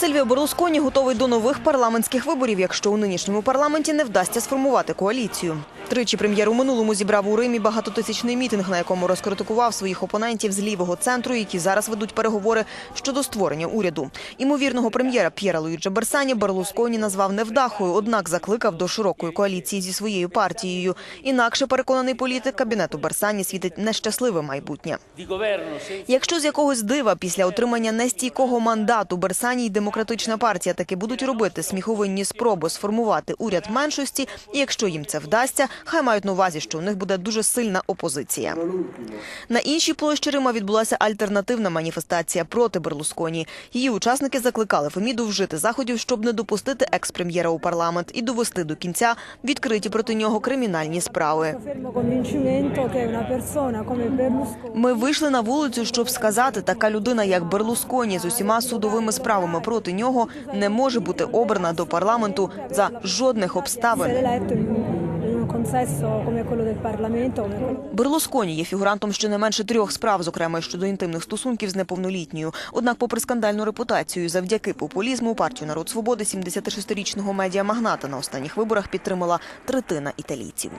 Сильвіо Берлусконі готовий до нових парламентських виборів, якщо у нинішньому парламенті не вдасться сформувати коаліцію. Тричі прем'єр у минулому зібрав у Римі багатотисячний мітинг, на якому розкритикував своїх опонентів з лівого центру, які зараз ведуть переговори щодо створення уряду. Імовірного прем'єра П'єра Луїджа Берсані Берлусконі назвав невдахою, однак закликав до широкої коаліції зі своєю партією. Інакше переконаний політик кабінету Берсані світить нещасливе майбутнє. Якщо з якогось дива після отримання нестійкого мандату Берсані й демократична партія таки будуть робити сміховинні спроби сформувати уряд меншості, і якщо їм це вдасться, хай мають на увазі, що у них буде дуже сильна опозиція. На іншій площі Рима відбулася альтернативна маніфестація проти Берлусконі. Її учасники закликали Феміду вжити заходів, щоб не допустити екс-прем'єра у парламент і довести до кінця відкриті проти нього кримінальні справи. Ми вийшли на вулицю, щоб сказати, така людина, як Берлусконі, з усіма судовими справами проти нього, не може бути обрана до парламенту за жодних обставин. Consesso come quello del Parlamento, Берлусконі є фігурантом щонайменше трьох справ, зокрема щодо інтимних стосунків з неповнолітньою. Однак, попри скандальну репутацію, завдяки популізму партію Народ свободи 76-річного медіамагната на останніх виборах підтримала третина італійців.